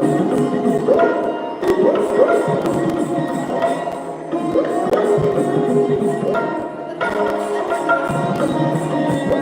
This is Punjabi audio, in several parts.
Thank you.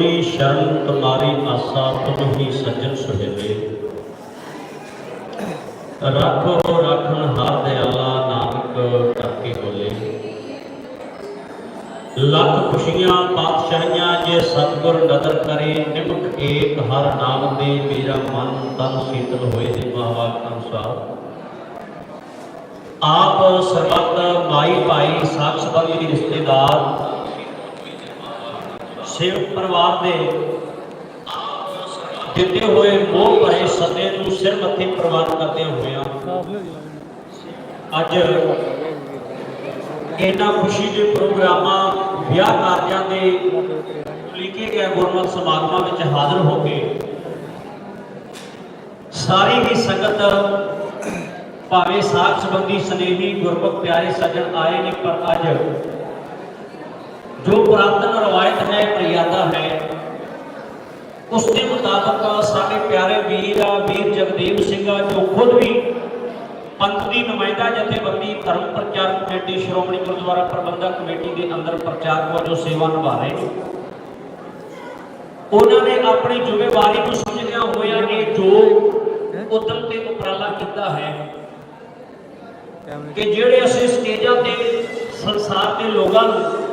ਤੁਮਰੀ ਸ਼ਰਨ ਤੁਮਾਰੀ ਆਸਾ ਤੁਮ ਹੀ ਸੱਜਣ ਸੁਹੇਲੇ। ਰੱਖੋ ਰੱਖਣ ਹਰ ਦਿਆਲਾ ਨਾਨਕ ਕਰਕੇ ਬੋਲੇ। ਲੱਖ ਖੁਸ਼ੀਆਂ, ਪਾਤਸ਼ਾਹੀਆਂ ਜੇ ਸਤਿਗੁਰ ਨਦਰ ਕਰੇ, ਨਿਮਕ ਏਕ ਹਰ ਨਾਮ ਦੇ ਮੇਰਾ ਮਨ ਤਨ ਸ਼ੀਤਲ ਹੋਏ ਦੇ ਮਹਾਵਾਕ ਅਨੁਸਾਰ ਆਪ ਸਰਬੱਤ ਮਾਈ ਭਾਈ, ਸਾਖ ਸੰਬੰਧੀ ਰਿਸ਼ਤੇਦਾਰ ਸੇਵਕ ਪਰਿਵਾਰ ਦੇ ਦਿੱਤੇ ਹੋਏ ਮੋਹ ਭਰੇ ਸਦੇ ਨੂੰ ਸਿਰ ਮੱਥੇ ਪ੍ਰਵਾਨ ਕਰਦੇ ਹੋਇਆਂ ਅੱਜ ਇਹਨਾਂ ਖੁਸ਼ੀ ਦੇ ਪ੍ਰੋਗਰਾਮਾਂ, ਵਿਆਹ ਕਾਰਜਾਂ ਦੇ ਲਿਖੇ ਗਏ ਗੁਰਮਤਿ ਸਮਾਗਮਾਂ ਵਿੱਚ ਹਾਜ਼ਰ ਹੋ ਕੇ ਸਾਰੀ ਹੀ ਸੰਗਤ ਭਾਵੇਂ ਸਾਖ ਸੰਬੰਧੀ ਸਨੇਹੀ ਗੁਰਮੁਖ ਪਿਆਰੇ ਸੱਜਣ ਆਏ ਨੇ, ਪਰ ਅੱਜ ਜੋ ਪੁਰਾਤਨ ਰਵਾਇਤ ਹੈ, ਮਰਿਆਦਾ ਹੈ, ਉਸ ਦੇ ਮੁਤਾਬਕ ਸਾਡੇ ਪਿਆਰੇ ਵੀਰ ਆ ਵੀਰ ਜਗਦੇਵ ਸਿੰਘ ਆ ਜੋ ਖੁਦ ਵੀ ਪੰਥ ਦੀ ਨੁਮਾਇੰਦਾ ਜਥੇਬੰਦੀ, ਧਰਮ ਪ੍ਰਚਾਰ ਕਮੇਟੀ, ਸ਼੍ਰੋਮਣੀ ਗੁਰਦੁਆਰਾ ਪ੍ਰਬੰਧਕ ਕਮੇਟੀ ਦੇ ਅੰਦਰ ਪ੍ਰਚਾਰਕ ਵਜੋਂ ਸੇਵਾ ਨਿਭਾ ਰਹੇ ਨੇ। ਉਹਨਾਂ ਨੇ ਆਪਣੀ ਜ਼ਿੰਮੇਵਾਰੀ ਨੂੰ ਸਮਝਦਿਆਂ ਹੋਇਆ ਇਹ ਜੋ ਉਦਮ ਤੇ ਉਪਰਾਲਾ ਕੀਤਾ ਹੈ ਕੈਮਰੇ ਕਿ ਜਿਹੜੇ ਅਸੀਂ ਸਟੇਜਾਂ ਤੇ ਸੰਸਾਰ ਦੇ ਲੋਕਾਂ ਨੂੰ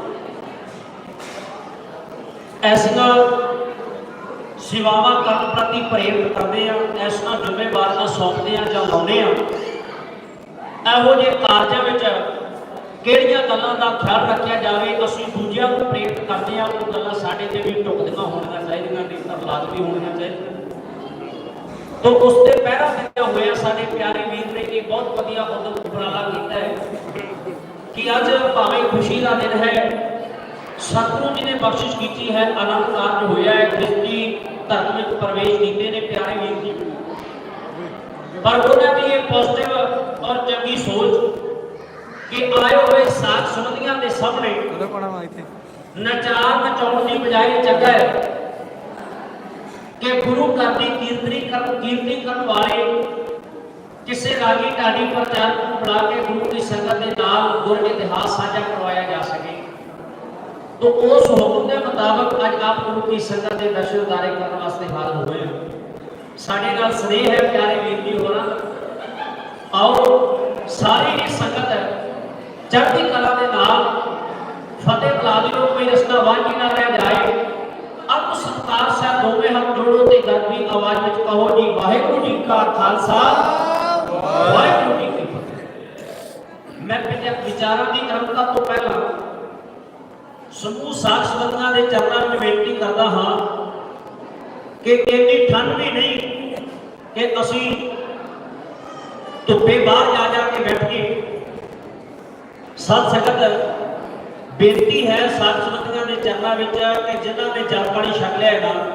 ਐਸੀਆਂ ਸੇਵਾਵਾਂ ਕਰਨ ਪ੍ਰਤੀ ਪ੍ਰੇਰਿਤ ਕਰਦੇ ਆ ਐਸੀਆਂ ਜ਼ਿੰਮੇਵਾਰੀਆਂ ਸੌਂਪਦੇ ਆ ਜਾਂ ਲਾਉਂਦੇ ਆ। ਇਹੋ ਜਿਹੇ ਕਾਰਜਾਂ ਵਿੱਚ ਕਿਹੜੀਆਂ ਗੱਲਾਂ ਦਾ ਖਿਆਲ ਰੱਖਿਆ ਜਾਵੇ, ਅਸੀਂ ਦੂਜਿਆਂ ਨੂੰ ਪ੍ਰੇਰਿਤ ਕਰਦੇ ਆ, ਉਹ ਗੱਲਾਂ ਸਾਡੇ ਤੇ ਵੀ ਟੁਕਦੀਆਂ ਹੋਣੀਆਂ ਚਾਹੀਦੀਆਂ ਨੇ ਤਾਂ ਲਾਜ਼ਮੀ ਹੋਣੀਆਂ ਚਾਹੀਦੀਆਂ। ਤੋ ਉਸ ਤੇ ਪਹਿਰਾ ਦਿੱਤਾ ਹੋਇਆ ਸਾਡੇ ਪਿਆਰੇ ਵੀਰ ਨੇ, ਇਹ ਬਹੁਤ ਵਧੀਆ ਉਦਮ ਉਪਰਾਲਾ ਕੀਤਾ ਹੈ ਕਿ ਅੱਜ ਭਾਵੇਂ ਖੁਸ਼ੀ ਦਾ ਦਿਨ ਹੈ ਸਤਿਗੁਰੂ ਜੀ ਨੇ ਬਖਸ਼ਿਸ਼ ਕੀਤੀ ਹੈ ਆਨੰਦ ਕਾਰਜ ਹੋਇਆ ਹੈ, ਕ੍ਰਿਸਤੀ ਧਰਮ ਵਿੱਚ ਪ੍ਰਵੇਸ਼ ਕੀਤੇ ਨੇ, ਪਿਆਰੇ ਵੀਰ ਜੀ। ਪਰ ਉਹਨਾਂ ਦੀ ਇਹ ਪੋਜ਼ਿਟਿਵ ਔਰ ਚੰਗੀ ਸੋਚ ਕਿ ਆਏ ਹੋਏ ਸਾਥ ਸੁਣਦੀਆਂ ਦੇ ਸਾਹਮਣੇ ਨਚਾਰ ਨਚਾਉਣ ਦੀ ਬਜਾਏ ਚੰਗਾ ਹੈ ਕਿ ਗੁਰੂ ਘਰ ਦੀ ਕੀਰਤਨੀ ਕਰਨ ਕੀਰਤਨੀ ਕਰਨ ਵਾਲੇ ਕਿਸੇ ਰਾਗੀ ਢਾਡੀ ਪ੍ਰਚਾਰਕ ਨੂੰ ਬੁਲਾ ਕੇ ਗੁਰੂ ਦੀ ਸੰਗਤ ਦੇ ਨਾਲ ਗੁਰ ਇਤਿਹਾਸ ਸਾਂਝਾ ਕਰਵਾਇਆ ਜਾ ਸਕੇ। ਤੋ ਉਸ ਹੁਕਮ ਦੇ ਮੁਤਾਬਕ ਅੱਜ ਆਪ ਗੁਰੂ ਦੀ ਸੰਗਤ ਦੇ ਦਰਸ਼ਨ ਦਾਰੇ ਕਰਨ ਵਾਸਤੇ ਹਾਜ਼ਰ ਹੋਏ ਹਾਂ ਸਾਡੇ ਨਾਲ ਸਨੇਹ ਹੈ ਪਿਆਰੇ ਵੀਰ ਜੀ ਹੋਰਾਂ ਆਓ ਸਾਰੀ ਹੀ ਸੰਗਤ ਚੜ੍ਹਦੀ ਕਲਾ ਦੇ ਨਾਲ ਫਤਿਹ ਬੁਲਾ ਦਿਓ ਕੋਈ ਰਸਤਾ ਵਾਂਝੀ ਨਾ ਰਹਿ ਜਾਏ ਅਬ ਸਤਕਾਰ ਸਾਹਿਬ ਦੋਵੇਂ ਹੱਥ ਜੋੜੋ ਤੇ ਗਰਮੀ ਆਵਾਜ਼ ਵਿੱਚ ਕਹੋ ਜੀ ਵਾਹਿਗੁਰੂ ਜੀ ਕਾ ਖਾਲਸਾ ਵਾਹਿਗੁਰੂ ਜੀ ਕੀ ਫਤਿਹ ਮੈਂ ਪਿਛੇ ਵਿਚਾਰਾਂ ਦੀ ਆਰੰਭਤਾ ਤੋਂ ਪਹਿਲਾਂ ਸਮੂਹ ਸਾਖ ਸੰਬੰਧਾਂ ਦੇ ਚਰਨਾਂ ਵਿੱਚ ਬੇਨਤੀ ਕਰਦਾ ਹਾਂ ਕਿ ਇੰਨੀ ਠੰਡ ਵੀ ਨਹੀਂ ਕਿ ਅਸੀਂ ਧੁੱਪੇ ਬਾਹਰ ਜਾ ਜਾ ਕੇ ਬੈਠੀਏ। ਸਤ ਸੰਗਤ, ਬੇਨਤੀ ਹੈ ਸਾਧ ਸੰਗਤਾਂ ਦੇ ਚਰਨਾਂ ਵਿੱਚ ਕਿ ਜਿਨ੍ਹਾਂ ਨੇ ਜਲ ਪਾਣੀ ਛਕ ਲਿਆ ਹੈਗਾ ਨਾ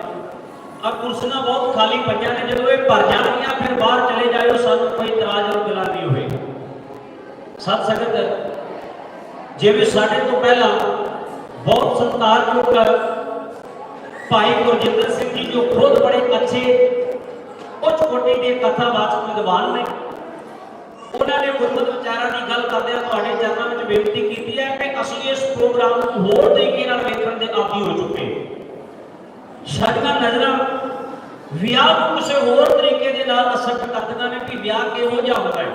ਆ ਕੁਰਸੀਆਂ ਬਹੁਤ ਖਾਲੀ ਪਈਆਂ ਨੇ, ਜਦੋਂ ਇਹ ਭਰ ਜਾਣਗੀਆਂ, ਫਿਰ ਬਾਹਰ ਚਲੇ ਜਾਇਓ, ਸਾਨੂੰ ਕੋਈ ਇਤਰਾਜ਼ ਔਰ ਗਿਲਾ ਨਹੀਂ ਹੋਵੇਗਾ ਸਤ ਸੰਗਤ, ਜਿਵੇਂ ਸਾਡੇ ਤੋਂ ਪਹਿਲਾਂ ਬਹੁਤ ਸਤਿਕਾਰਯੋਗ ਭਾਈ ਗੁਰਜਿੰਦਰ ਸਿੰਘ ਜੀ, ਜੋ ਖੁਦ ਬੜੇ ਅੱਛੇ, ਉੱਚ ਕੋਟੀ ਦੇ ਕਥਾਵਾਚਕ ਵਿਦਵਾਨ ਨੇ। ਉਹਨਾਂ ਨੇ ਗੁਰਮਤਿ ਵਿਚਾਰਾਂ ਦੀ ਗੱਲ ਕਰਦਿਆਂ ਤੁਹਾਡੇ ਚਰਨਾਂ ਵਿੱਚ ਬੇਨਤੀ ਕੀਤੀ ਹੈ ਕਿ ਅਸੀਂ ਇਸ ਪ੍ਰੋਗਰਾਮ ਨੂੰ ਹੋਰ ਤਰੀਕੇ ਨਾਲ ਵੇਖਣ ਦੇ ਆਦੀ ਹੋ ਚੁੱਕੇ ਸਾਡੀਆਂ ਨਜ਼ਰਾਂ ਵਿਆਹ ਨੂੰ ਕਿਸੇ ਹੋਰ ਤਰੀਕੇ ਦੇ ਨਾਲ ਅਸਰ ਕਰਦੀਆਂ ਨੇ ਕਿ ਵਿਆਹ ਕਿਹੋ ਜਿਹਾ ਹੁੰਦਾ ਹੈ।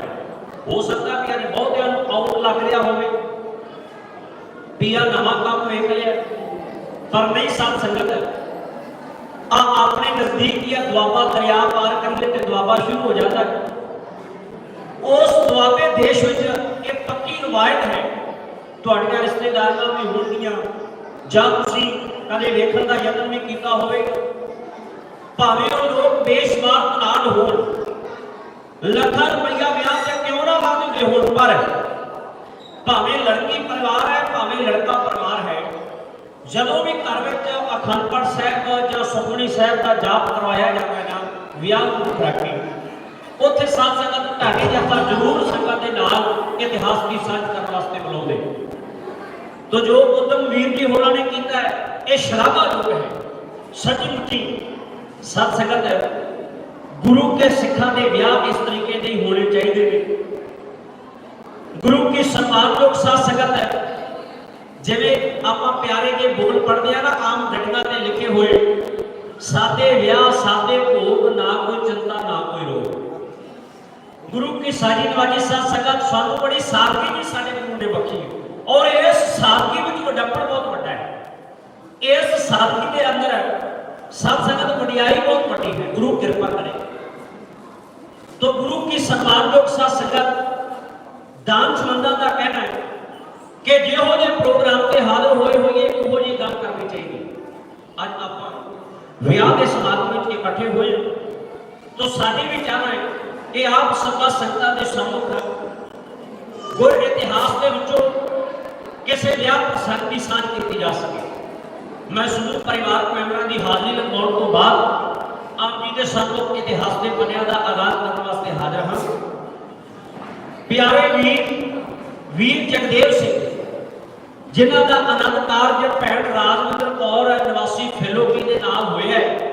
ਹੋ ਸਕਦਾ ਕਿ ਅੱਜ ਬਹੁਤਿਆਂ ਨੂੰ ਆਉਟ ਲੱਗ ਰਿਹਾ ਹੋਵੇ। ਵੀ ਨਵਾਂ ਕੰਮ ਵੇਖ ਲਿਆ ਪਰ ਨਹੀਂ ਸਤ ਸੰਗਤ। ਆ ਆਪਣੇ ਨਜ਼ਦੀਕ ਹੀ ਦੁਆਬਾ ਦਰਿਆ ਪਾਰ ਕਰਨ ਤੇ ਦੁਆਬਾ ਸ਼ੁਰੂ ਹੋ ਜਾਂਦਾ। ਉਸ ਦੁਆਬੇ ਦੇਸ਼ ਵਿੱਚ ਇਹ ਪੱਕੀ ਰਵਾਇਤ ਹੈ। ਤੁਹਾਡੀਆਂ ਰਿਸ਼ਤੇਦਾਰਾਂ ਵੀ ਹੋਣਗੀਆਂ। ਜਾਂ ਤੁਸੀਂ ਕਦੇ ਵੇਖਣ ਦਾ ਯਤਨ ਵੀ ਕੀਤਾ ਹੋਵੇਗਾ ਭਾਵੇਂ ਉਹ ਲੋਕ ਬੇਸ਼ੁਮਾਰ ਤਨਾਲ ਹੋਣ। ਲੱਖਾਂ ਰੁਪਈਆ ਵਿਆਹ ਤੇ ਕਿਉਂ ਨਾ ਲਾ ਦਿੰਦੇ ਹੋਣ, ਪਰ ਭਾਵੇਂ ਲੜਕੀ ਪਰਿਵਾਰ ਹੈ, ਭਾਵੇਂ ਲੜਕਾ ਪਰਿਵਾਰ ਹੈ, ਜਦੋਂ ਵੀ ਘਰ ਵਿੱਚ ਅਖੰਡ ਸਾਹਿਬ ਜਾਂ ਸੁਖਮਨੀ ਸਾਹਿਬ ਦਾ ਜਾਪ ਕਰਵਾਇਆ ਜਾਂਦਾ ਹੈ ਨਾ, ਵਿਆਹ ਨੂੰ ਰੱਖੇ ਉੱਥੇ ਸਾਧ ਸੰਗਤ ਢਾਡੇ ਜੱਥਾ ਜ਼ਰੂਰ ਸੰਗਤ ਦੇ ਨਾਲ ਇਤਿਹਾਸ ਦੀ ਸਾਂਝ ਕਰਨ ਵਾਸਤੇ ਬੁਲਾਉਂਦੇ ਤੋ ਜੋ ਉਦਮ ਵੀਰ ਜੀ ਹੋਰਾਂ ਨੇ ਕੀਤਾ ਹੈ, ਇਹ ਸ਼ਲਾਘਾਯੋਗ ਹੈ। ਸੱਚਮੁੱਚੀ ਸਤ ਸੰਗਤ, ਗੁਰੂ ਕੇ ਸਿੱਖਾਂ ਦੇ ਵਿਆਹ ਇਸ ਤਰੀਕੇ ਦੇ ਹੋਣੇ ਚਾਹੀਦੇ ਨੇ। ਗੁਰੂ ਕੀ ਸਨਮਾਨਯੋਗ ਸਾਧ ਸੰਗਤ ਹੈ। ਜਿਵੇਂ ਆਪਾਂ ਪਿਆਰੇ ਦੇ ਬੋਲ ਪੜ੍ਹਦੇ ਆ ਨਾ, ਆਮ ਗੱਡੀਆਂ ਤੇ ਲਿਖੇ ਹੋਏ, ਸਾਦੇ ਵਿਆਹ, ਸਾਦੇ ਭੋਗ, ਨਾ ਕੋਈ ਚਿੰਤਾ, ਨਾ ਕੋਈ ਰੋਗ। ਗੁਰੂ ਕੀ ਸਾਜੀ ਨਵਾਜੀ ਸਾਧ ਸੰਗਤ ਸਾਨੂੰ ਬੜੀ ਸਾਦਗੀ ਜੀ ਸਾਡੇ ਗੁਰੂ ਨੇ ਬਖਸ਼ੀ ਹੈ। ਔਰ ਇਸ ਸਾਦਗੀ ਵਿੱਚ ਵੱਡਪਣ ਬਹੁਤ ਵੱਡਾ ਹੈ। ਇਸ ਸਾਦਗੀ ਦੇ ਅੰਦਰ ਸਾਧ ਸੰਗਤ ਵਡਿਆਈ ਬਹੁਤ ਵੱਡੀ ਹੈ। ਗੁਰੂ ਕਿਰਪਾ ਕਰੇ। ਤੋ ਗੁਰੂ ਕੀ ਸਨਮਾਨਯੋਗ ਸਾਧ ਸੰਗਤ ਦਾਨ ਸੰਬੰਧਾਂ ਦਾ ਕਹਿਣਾ ਹੈ ਕਿ ਜਿਹੋ ਜਿਹੇ ਪ੍ਰੋਗਰਾਮ ਤੇ ਹਾਜ਼ਰ ਹੋਏ ਹੋਈਏ, ਉਹੋ ਜਿਹੀ ਗੱਲ ਕਰਨੀ ਚਾਹੀਦੀ ਅੱਜ ਆਪਾਂ ਵਿਆਹ ਦੇ ਸਮਾਗਮ ਵਿੱਚ ਇਕੱਠੇ ਹੋਏ ਹਾਂ। ਤੋ ਸਾਡੀ ਵੀ ਚਾਹਨਾ ਹੈ ਕਿ ਆਪ ਸਭਾ ਸੰਗਤਾਂ ਦੇ ਸਾਹਮਣੇ ਗੁਰ ਇਤਿਹਾਸ ਦੇ ਵਿੱਚੋਂ ਕਿਸੇ ਵਿਆਹ ਪ੍ਰਸੰਗ ਦੀ ਸਾਂਝ ਕੀਤੀ ਜਾ ਸਕੇ। ਮੈਂ ਸਮੂਹ ਪਰਿਵਾਰ ਮੈਂਬਰਾਂ ਦੀ ਹਾਜ਼ਰੀ ਲਗਾਉਣ ਤੋਂ ਬਾਅਦ ਆਪ ਜੀ ਦੇ ਸਾਹਮਣੇ ਇਤਿਹਾਸ ਦੇ ਪੰਨਿਆਂ ਦਾ ਆਗਾਜ਼ ਕਰਨ ਵਾਸਤੇ ਹਾਜ਼ਰ ਹਾਂ। ਪਿਆਰੇ ਵੀਰ ਵੀਰ ਜਗਦੇਵ ਸਿੰਘ, ਜਿਨ੍ਹਾਂ ਦਾ ਅਨੰਦ ਕਾਰਜ ਭੈਣ ਰਾਜਵਿੰਦਰ ਕੌਰ ਨਿਵਾਸੀ ਫੈਲੋਕੀ ਦੇ ਨਾਲ ਹੋਇਆ ਹੈ,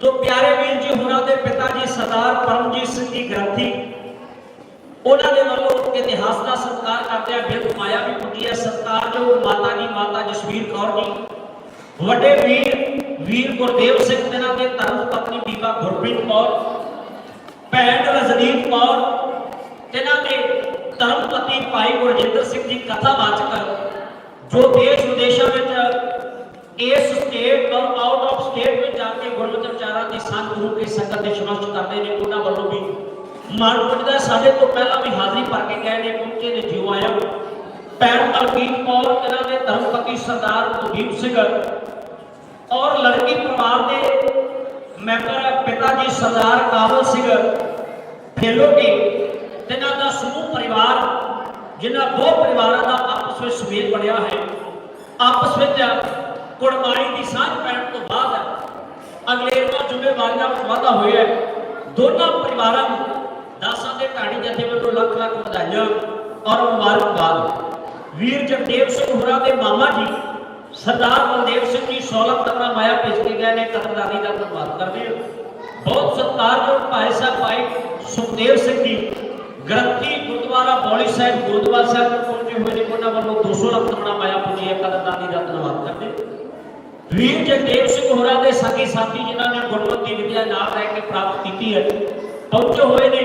ਤੋਂ ਪਿਆਰੇ ਵੀਰ ਜੀ ਹੁਣਾਂ ਦੇ ਪਿਤਾ ਜੀ ਸਰਦਾਰ ਪਰਮਜੀਤ ਸਿੰਘ ਜੀ ਗ੍ਰੰਥੀ, ਉਹਨਾਂ ਦੇ ਵੱਲੋਂ ਇਤਿਹਾਸ ਦਾ ਸਤਿਕਾਰ ਕਰਦਿਆਂ ਆ ਮਾਇਆ ਵੀ ਪੁੱਟੀ ਹੈ, ਸਤਿਕਾਰ ਜੋ ਮਾਤਾ ਜੀ, ਮਾਤਾ ਜਸਵੀਰ ਕੌਰ ਜੀ, ਵੱਡੇ ਵੀਰ ਵੀਰ ਗੁਰਦੇਵ ਸਿੰਘ, ਜਿਨ੍ਹਾਂ ਦੇ ਧਰਮ ਪਤਨੀ ਬੀਬਾ ਗੁਰਪ੍ਰੀਤ ਕੌਰ, ਭੈਣ ਰਜਨੀਤ ਕੌਰ ਜਿਨ੍ਹਾਂ ਦੇ ਧਰਮਪਤੀ ਭਾਈ ਗੁਰਜਿੰਦਰ ਸਿੰਘ ਜੀ ਕਥਾਵਾਚਕ ਜੋ ਦੇਸ਼ ਵਿਦੇਸ਼ਾਂ ਵਿੱਚ ਇਸ ਸਟੇਟ ਔਰ ਆਊਟ ਆਫ ਸਟੇਟ ਵਿੱਚ ਜਾ ਕੇ ਗੁਰਮਤਿ ਵਿਚਾਰਾਂ ਦੀ ਸੰਗ ਗੁਰੂ ਕੇ ਸੰਗਤ ਦੇ ਸ਼ਮਸਤ ਕਰਦੇ ਨੇ, ਉਹਨਾਂ ਵੱਲੋਂ ਵੀ ਮਨ ਪੁੱਜਦਾ ਸਾਡੇ ਤੋਂ ਪਹਿਲਾਂ ਵੀ ਹਾਜ਼ਰੀ ਭਰ ਕੇ ਗਏ ਨੇ, ਪਹੁੰਚੇ ਨੇ ਜਿਉ ਆਇਆ ਭੈਣ ਮਲਕੀਤ ਕੌਰ, ਇਹਨਾਂ ਦੇ ਧਰਮਪਤੀ ਸਰਦਾਰ ਕੁਲਦੀਪ ਸਿੰਘ ਔਰ ਲੜਕੀ ਪਰਿਵਾਰ ਦੇ ਮੈਂਬਰ ਪਿਤਾ ਜੀ ਸਰਦਾਰ ਕਾਬਲ ਸਿੰਘ ਫੇਲੋਗੇ ਜਿਨ੍ਹਾਂ ਦਾ ਸਮੂਹ ਪਰਿਵਾਰ, ਜਿਨ੍ਹਾਂ ਦੋ ਪਰਿਵਾਰਾਂ ਦਾ ਆਪਸ ਵਿੱਚ ਸੁਮੇਲ ਬਣਿਆ ਹੈ, ਆਪਸ ਵਿੱਚ ਕੁੜਮਾਈ ਦੀ ਸਾਂਝ ਪੈਣ ਤੋਂ ਬਾਅਦ ਅਗਲੇਰਵਾ ਜ਼ਿੰਮੇਵਾਰੀਆਂ ਵਿੱਚ ਵਾਧਾ ਹੋਇਆ ਦੋਨਾਂ ਪਰਿਵਾਰਾਂ ਨੂੰ ਦਾਸਾਂ ਦੇ ਢਾਣੀ ਜਥੇ ਵੱਲੋਂ ਲੱਖ ਲੱਖ ਵਧਾਈਆਂ ਔਰ ਮੁਬਾਰਕਬਾਦ ਵੀਰ ਜਗਦੇਵ ਸਿੰਘ ਹੋਰਾਂ ਦੇ ਮਾਮਾ ਜੀ, ਸਰਦਾਰ ਬਲਦੇਵ ਸਿੰਘ ਜੀ 16 ਤਕਰਾ ਮਾਇਆ ਭੇਜ ਕੇ ਗਏ ਨੇ ਕਦਰਦਾਨੀ ਦਾ ਧੰਨਵਾਦ ਕਰਦੇ ਹਾਂ। ਬਹੁਤ ਸਤਿਕਾਰਯੋਗ ਭਾਈ ਸਾਹਿਬ ਭਾਈ ਸੁਖਦੇਵ ਸਿੰਘ ਜੀ ਗ੍ਰੰਥੀ ਗੁਰਦੁਆਰਾ ਬੌਲੀ ਸਾਹਿਬ, ਗੁਰਦੁਆਰਾ ਸਾਹਿਬ ਤੋਂ ਪਹੁੰਚੇ ਹੋਏ ਨੇ, ਉਹਨਾਂ ਵੱਲੋਂ 200 ਲੱਖ ਮਾਇਆ ਪੁੱਜੀ ਹੈ ਦਾ ਧੰਨਵਾਦ ਕਰਦੇ ਵੀਰ ਜਗਦੇਵ ਸਿੰਘ ਹੋਰਾਂ ਦੇ ਸਾਥੀ ਸਾਥੀ, ਜਿਨ੍ਹਾਂ ਨੇ ਗੁਰਮਤਿ ਵਿਦਿਆ ਨਾਲ ਰਹਿ ਕੇ ਪ੍ਰਾਪਤ ਕੀਤੀ ਹੈ, ਪਹੁੰਚੇ ਹੋਏ ਨੇ।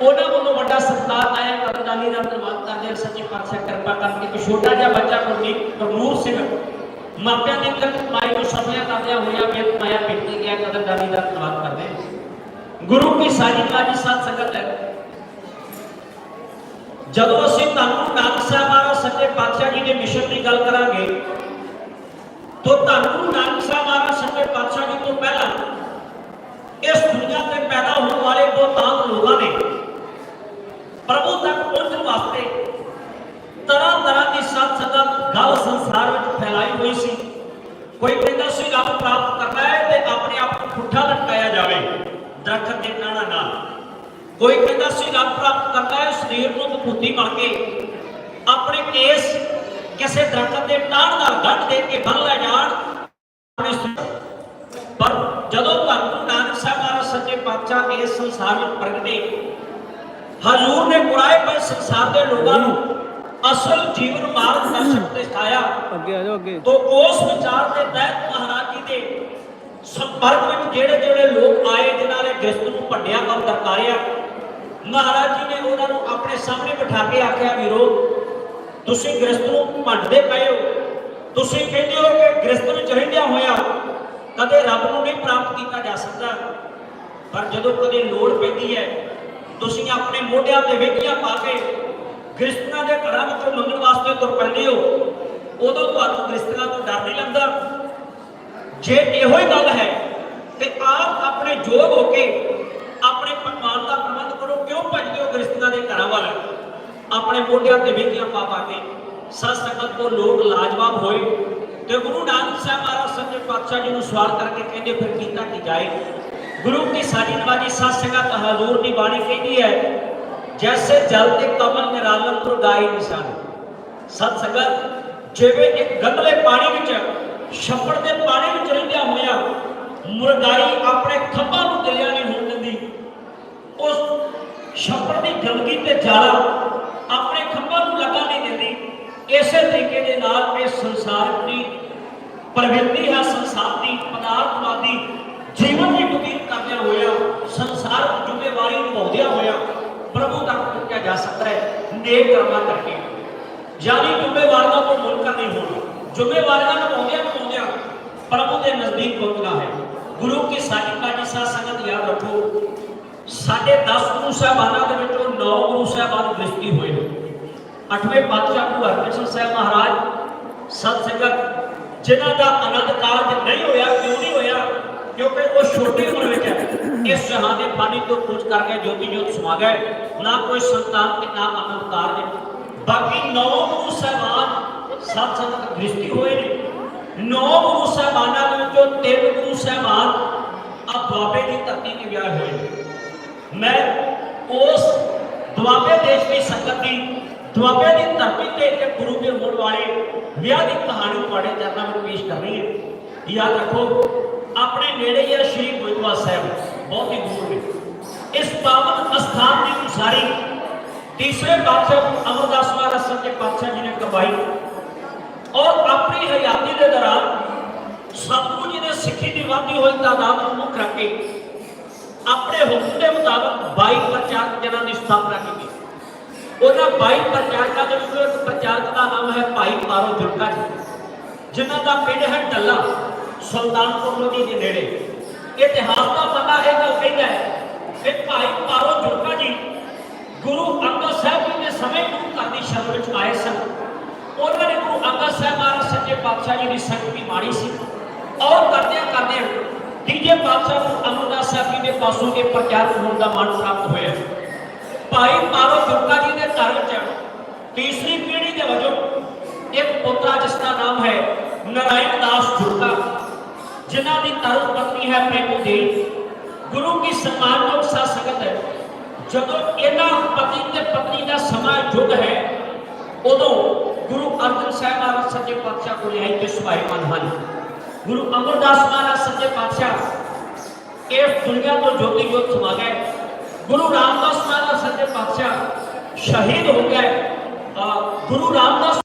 ਉਹਨਾਂ ਵੱਲੋਂ ਵੱਡਾ ਸਤਿਕਾਰ ਆਇਆ ਕਦਰਦਾਨੀ ਦਾ ਧੰਨਵਾਦ ਕਰਦੇ ਹਾਂ ਸੱਚੇ ਪਾਤਸ਼ਾਹ ਕਿਰਪਾ ਕਰਕੇ ਇੱਕ ਛੋਟਾ ਜਿਹਾ ਬੱਚਾ ਗੁਰਮੀਤ ਗੁਰਨੂਰ ਸਿੰਘ ਮਾਪਿਆਂ ਦੀ ਕਰਮ ਮਾਈ ਨੂੰ ਸਫਲਿਆ ਕਰਦਿਆਂ ਹੋਇਆ ਬੇਤ ਮਾਇਆ ਪਿੱਤੇ ਗਿਆ ਕਦਰਦਾਨੀ ਦਾ ਧੰਨਵਾਦ ਕਰਦੇ ਗੁਰੂ ਕੀ ਸਾਜੀ ਕਾਜੀ ਸਾਧ ਸੰਗਤ ਹੈ। ਜਦੋਂ ਅਸੀਂ ਤੁਹਾਨੂੰ ਨਾਨਕ ਸਾਹਿਬ ਮਹਾਰਾਜ ਸੱਚੇ ਪਾਤਸ਼ਾਹ ਜੀ ਦੇ ਮਿਸ਼ਨ ਦੀ ਗੱਲ ਕਰਾਂਗੇ, ਤਾਂ ਧੰਨ ਨਾਨਕ ਸਾਹਿਬ ਮਹਾਰਾਜ ਸੱਚੇ ਪਾਤਸ਼ਾਹ ਜੀ ਤੋਂ ਪਹਿਲਾਂ ਇਸ ਦੁਨੀਆ ਤੇ ਪੈਦਾ ਹੋਣ ਵਾਲੇ ਬਹੁਤਾਤ ਲੋਕਾਂ ਨੇ ਪ੍ਰਭੂ ਤੱਕ ਪਹੁੰਚਣ ਵਾਸਤੇ ਤਰ੍ਹਾਂ ਤਰ੍ਹਾਂ ਦੀ ਸਤ ਸੰਗਤ ਗੱਲ ਸੰਸਾਰ ਵਿੱਚ ਫੈਲਾਈ ਹੋਈ ਸੀ। ਕੋਈ ਕਹਿੰਦਾ ਸੀ, ਰੱਬ ਪ੍ਰਾਪਤ ਕਰਨਾ ਹੈ ਤੇ ਆਪਣੇ ਆਪ ਨੂੰ ਪੁੱਠਾ ਲਟਕਾਇਆ ਜਾਵੇ, ਦਰਖਤ ਦੇ ਟਾਣਾ ਨਾਲ। ਕੋਈ ਕਹਿੰਦਾ ਸੀ ਰੱਬ ਪ੍ਰਾਪਤ ਕਰਨਾ ਹੈ ਸਰੀਰ ਨੂੰ ਵਿਭੂਤੀ ਬਣ ਕੇ। ਆਪਣੇ ਕੇਸ ਕਿਸੇ ਦਰਖਤ ਦੇ ਟਾਣ ਨਾਲ ਗੱਡ ਦੇ ਕੇ ਬੰਨ ਲੈ ਜਾਣ। ਆਪਣੇ ਪਰ ਜਦੋਂ ਧੰਨ ਨਾਨਕ ਸਾਹਿਬ ਮਹਾਰਾਜ ਸੱਚੇ ਪਾਤਸ਼ਾਹ ਇਸ ਸੰਸਾਰ ਵਿੱਚ ਪ੍ਰਗਟੇ ਹਜ਼ੂਰ ਨੇ ਕੁਰਾਏ ਪਏ ਸੰਸਾਰ ਦੇ ਲੋਕਾਂ ਨੂੰ ਅਸਲ ਜੀਵਨ ਮਾਰਗ ਦਰਸ਼ਕ ਦਿਖਾਇਆ ਅੱਗੇ ਆ ਜਾਓ ਅੱਗੇ। ਤੋ ਉਸ ਵਿਚਾਰ ਦੇ ਤਹਿਤ ਮਹਾਰਾਜ ਜੀ ਦੇ ਸੰਪਰਕ ਵਿੱਚ ਜਿਹੜੇ ਜਿਹੜੇ ਲੋਕ ਆਏ ਜਿਨ੍ਹਾਂ ਨੇ ਗ੍ਰਸਤ ਨੂੰ ਭੰਡਿਆ ਔਰ ਦਰਕਾਰਿਆ ਮਹਾਰਾਜ ਜੀ ਨੇ ਉਹਨਾਂ ਨੂੰ ਆਪਣੇ ਸਾਹਮਣੇ ਬਿਠਾ ਕੇ ਆਖਿਆ, ਵੀਰੋ, ਤੁਸੀਂ ਗ੍ਰਸਤ ਨੂੰ ਭੰਡਦੇ ਪਏ ਹੋ। ਤੁਸੀਂ ਕਹਿੰਦੇ ਹੋ ਕਿ ਗ੍ਰਸਤ ਵਿੱਚ ਰਹਿੰਦਿਆਂ ਹੋਇਆ ਕਦੇ ਰੱਬ ਨੂੰ ਨਹੀਂ ਪ੍ਰਾਪਤ ਕੀਤਾ ਜਾ ਸਕਦਾ। ਪਰ ਜਦੋਂ ਕਦੇ ਲੋੜ ਪੈਂਦੀ ਹੈ, ਤੁਸੀਂ ਆਪਣੇ ਮੋਢਿਆਂ ਤੇ ਵੇਖੀਆਂ ਪਾ ਕੇ ਗ੍ਰਸਤਾਂ ਦੇ ਘਰਾਂ ਵਿੱਚੋਂ ਮੰਗਣ ਵਾਸਤੇ ਤੁਰ ਪੈਂਦੇ ਹੋ, ਉਦੋਂ ਤੁਹਾਨੂੰ ਗ੍ਰਸਤਾਂ ਤੋਂ ਡਰ ਨਹੀਂ ਲੱਗਦਾ। ਜੇ ਇਹੋ ਹੀ ਗੱਲ ਹੈ ਤੇ ਆਪ ਆਪਣੇ ਜੋਗ ਹੋ ਕੇ ਆਪਣੇ ਪਕਵਾਨ ਦਾ ਪ੍ਰਬੰਧ ਕਰੋ ਕਿਉਂ ਭਜਦੇ ਹੋ ਗ੍ਰਸਤਾਂ ਦੇ ਘਰਾਂ ਵੱਲ। ਆਪਣੇ ਮੋਢਿਆਂ ਤੇ ਵੇਖੀਆਂ ਪਾ ਪਾ ਕੇ ਸਤ ਸੰਗਤ ਤੋਂ ਲੋਕ ਲਾਜਵਾਬ ਹੋਏ ਤੇ ਗੁਰੂ ਨਾਨਕ ਸਾਹਿਬ ਮਹਾਰਾਜ ਸੱਚੇ ਪਾਤਸ਼ਾਹ ਜੀ ਨੂੰ ਸਵਾਲ ਕਰਕੇ ਕਹਿੰਦੇ, ਫਿਰ ਕੀਤਾ ਕੀ ਜਾਏ? ਗੁਰੂ ਕੀ ਸਾਜੀ ਨਵਾਜੀ ਸਤ ਸੰਗਤ ਹਜ਼ੂਰ ਦੀ ਬਾਣੀ ਕਹਿੰਦੀ ਹੈ, ਜੈਸੇ ਜਲ ਤੇ ਕਮਲ ਨਿਰਾਲਮ ਤੋਂ ਗਾਈ ਨਿਸ਼ਾਨ। ਸਤ ਸੰਗਤ ਜਿਵੇਂ ਇੱਕ ਗੰਦਲੇ ਪਾਣੀ ਵਿੱਚ, ਛੱਪੜ ਦੇ ਪਾਣੀ ਵਿੱਚ ਰਹਿੰਦਿਆਂ ਹੋਇਆ ਮੁਰਗਾਈ ਆਪਣੇ ਖੰਭਾਂ ਨੂੰ ਦਰਿਆ ਨਹੀਂ ਹੋਣ ਦਿੰਦੀ ਉਸ ਛੱਪੜ ਦੀ ਗੰਦਗੀ ਤੇ ਜਾਲਾ ਆਪਣੇ ਖੰਭਾਂ ਨੂੰ ਲਗਾ ਨਹੀਂ ਦਿੰਦੀ ਇਸੇ ਤਰੀਕੇ ਦੇ ਨਾਲ ਇਹ ਸੰਸਾਰ ਦੀ ਪ੍ਰਵਿਰਤੀ ਹੈ ਸੰਸਾਰ ਦੀ ਪਦਾਰਥਵਾਦੀ ਜੀਵਨ ਦੀ ਬਤੀਤ ਕਰਦਿਆਂ ਹੋਇਆ ਸੰਸਾਰ ਦੀ ਜ਼ਿੰਮੇਵਾਰੀ ਨਿਭਾਉਂਦਿਆਂ ਹੋਇਆ ਪ੍ਰਭੂ ਤੱਕ ਪਹੁੰਚਿਆ ਜਾ ਸਕਦਾ ਹੈ ਨੇਕ ਕਰਮਾਂ ਕਰਕੇ ਯਾਨੀ ਜ਼ਿੰਮੇਵਾਰੀਆਂ ਤੋਂ ਮੁਨਕਰ ਨਹੀਂ ਹੋਣਾ। ਜ਼ਿੰਮੇਵਾਰੀਆਂ ਨਿਭਾਉਂਦਿਆਂ ਨਿਭਾਉਂਦਿਆਂ ਪ੍ਰਭੂ ਦੇ ਨਜ਼ਦੀਕ ਪਹੁੰਚਣਾ ਹੈ। ਗੁਰੂ ਕੀ ਸਾਜੀ ਕਾਜੀ ਸਾਧ ਸੰਗਤ ਯਾਦ ਰੱਖੋ, ਸਾਡੇ 10 ਗੁਰੂ ਸਾਹਿਬਾਨਾਂ ਦੇ ਵਿੱਚੋਂ 9 ਗੁਰੂ ਸਾਹਿਬਾਨ ਗ੍ਰਸਤੀ ਹੋਏ ਨੇ। ਅੱਠਵੇਂ ਪਾਤਸ਼ਾਹ ਗੁਰੂ ਹਰਕ੍ਰਿਸ਼ਨ ਸਾਹਿਬ ਮਹਾਰਾਜ, ਸਤ ਸੰਗਤ, ਜਿਨ੍ਹਾਂ ਦਾ ਆਨੰਦ ਕਾਰਜ ਨਹੀਂ ਹੋਇਆ, ਕਿਉਂ ਨਹੀਂ ਹੋਇਆ? ਕਿਉਂਕਿ ਉਹ ਛੋਟੀ ਉਮਰ ਵਿੱਚ ਇਸ ਜਹਾਨ ਦੇ ਪਾਣੀ ਤੋਂ ਕੁਝ ਕਰਕੇ ਜੋਤੀ ਜੋਤ ਸਮਾ ਗਏ। ਨਾ ਕੋਈ ਸੰਤਾਨ ਤੇ ਨਾ ਆਨੰਦ ਕਾਰਜ ਬਾਕੀ ਨੌ ਗੁਰੂ ਸਾਹਿਬਾਨ ਸਤ ਸੰਗਤ ਗ੍ਰਸਤੀ ਹੋਏ ਨੇ। ਨੌ ਗੁਰੂ ਸਾਹਿਬਾਨਾਂ ਦੇ ਵਿੱਚੋਂ ਤਿੰਨ ਗੁਰੂ ਸਾਹਿਬਾਨ ਆ ਦੁਆਬੇ ਦੀ ਧਰਤੀ ਤੇ ਵਿਆਹ ਹੋਏ ਨੇ। ਮੈਂ ਉਸ ਦੁਆਬੇ ਦੇਸ਼ ਦੀ ਸੰਗਤ ਦੀ, ਦੁਆਬੇ ਦੀ ਧਰਤੀ ਤੇ ਇੱਕ ਗੁਰੂ ਦੇ ਹੋਣ ਵਾਲੇ ਵਿਆਹ ਦੀ ਕਹਾਣੀ ਤੁਹਾਡੇ ਚਰਨਾਂ ਵਿੱਚ ਪੇਸ਼ ਕਰ ਰਹੀ ਹੈ। ਯਾਦ ਰੱਖੋ, ਆਪਣੇ ਨੇੜੇ ਹੀ ਹੈ ਸ਼੍ਰੀ ਗੋਇੰਦਵਾਲ ਸਾਹਿਬ, ਬਹੁਤ ਹੀ ਦੂਰ ਹੈ ਇਸ ਪਾਵਨ ਅਸਥਾਨ ਦੀ ਉਸਾਰੀ ਤੀਸਰੇ ਪਾਤਸ਼ਾਹ ਗੁਰੂ ਅਮਰਦਾਸ ਮਹਾਰਾਜ ਦੇ ਪਾਤਸ਼ਾਹ ਜੀ ਨੇ ਕਰਵਾਈ ਔਰ ਆਪਣੀ ਹਯਾਤੀ ਦੇ ਦੌਰਾਨ ਸਤਿਗੁਰੂ ਜੀ ਨੇ ਸਿੱਖੀ ਦੀ ਵਾਧੀ ਹੋਈ ਤਾਦਾਦ ਨੂੰ ਮੁੱਖ ਰੱਖ ਕੇ ਆਪਣੇ ਹੁਕਮ ਦੇ ਮੁਤਾਬਕ 22 ਪ੍ਰਚਾਰਕ ਜਨਾਂ ਦੀ ਸਥਾਪਨਾ ਕੀਤੀ ਉਹਨਾਂ 22 ਪ੍ਰਚਾਰਕਾਂ ਦੇ ਵਿੱਚੋਂ ਇੱਕ ਪ੍ਰਚਾਰਕ ਦਾ ਨਾਮ ਹੈ ਭਾਈ ਪਾਰੋ ਜੁਲਕਾ ਜੀ ਜਿਨ੍ਹਾਂ ਦਾ ਪਿੰਡ ਹੈ ਡੱਲਾ ਸੁਲਤਾਨਪੁਰ ਲੋਧੀ ਦੇ ਨੇੜੇ ਇਤਿਹਾਸ ਦਾ ਪਤਾ ਇਹ ਗੱਲ ਕਹਿੰਦਾ ਹੈ ਕਿ ਭਾਈ ਪਾਰੋ ਜੁਲਕਾ ਜੀ ਗੁਰੂ ਅੰਗਦ ਸਾਹਿਬ ਜੀ ਦੇ ਸਮੇਂ ਗੁਰੂ ਘਰ ਦੀ ਸ਼ਰਨ ਵਿੱਚ ਆਏ ਸਨ। ਉਹਨਾਂ ਨੇ ਗੁਰੂ ਅੰਗਦ ਸਾਹਿਬ ਮਹਾਰਾਜ ਸੱਚੇ ਪਾਤਸ਼ਾਹ ਜੀ ਦੀ ਸੰਗਤੀ ਮਾਣੀ ਸੀ। ਔਰ ਕਰਦਿਆਂ ਕਰਦਿਆਂ ਤੀਜੇ ਪਾਤਸ਼ਾਹ ਨੂੰ ਅਮਰਦਾਸ ਸਾਹਿਬ ਜੀ ਦੇ ਪਾਸੋਂ ਇਹ ਪ੍ਰਚਾਰਕ ਹੋਣ ਦਾ ਮਾਣ ਪ੍ਰਾਪਤ ਹੋਇਆ। ਭਾਈ ਪਾਰੋ ਜੁਲਕਾ ਜੀ ਦੇ ਘਰ ਵਿੱਚ ਤੀਸਰੀ ਪੀੜ੍ਹੀ ਦੇ ਵਜੋਂ ਇੱਕ ਪੁੱਤਰਾ ਜਿਸ ਦਾ ਨਾਮ ਹੈ ਨਰਾਇਣ ਦਾਸ ਜੁਲਕਾ ਜਿਨ੍ਹਾਂ ਦੀ ਤਰੁਣ ਪਤਨੀ ਹੈ ਪ੍ਰੇਮੋ ਦੇਵੀ। ਗੁਰੂ ਕੀ ਸਨਮਾਨਯੋਗ ਸਾਧ ਸੰਗਤ ਹੈ। ਜਦੋਂ ਇਹਨਾਂ ਪਤੀ ਤੇ ਪਤਨੀ ਦਾ ਸਮਾਂ ਯੁੱਗ ਹੈ, ਉਦੋਂ ਗੁਰੂ ਅਰਜਨ ਸਾਹਿਬ ਮਹਾਰਾਜ ਸੱਚੇ ਪਾਤਸ਼ਾਹ ਕੋਲ ਆਏ ਤੇ ਸੁਭਾਈਮਾਨ ਹਨ। ਗੁਰੂ ਅਮਰਦਾਸ ਮਹਾਰਾਜ ਸੱਚੇ ਪਾਤਸ਼ਾਹ ਇਹ ਦੁਨੀਆ ਤੋਂ ਜੋਤੀ ਜੋਤ ਸਮਾ ਗਏ। ਗੁਰੂ ਰਾਮਦਾਸ ਮਹਾਰਾਜ ਸੱਚੇ ਪਾਤਸ਼ਾਹ ਸ਼ਹੀਦ ਹੋ ਗਏ। ਗੁਰੂ ਰਾਮਦਾਸ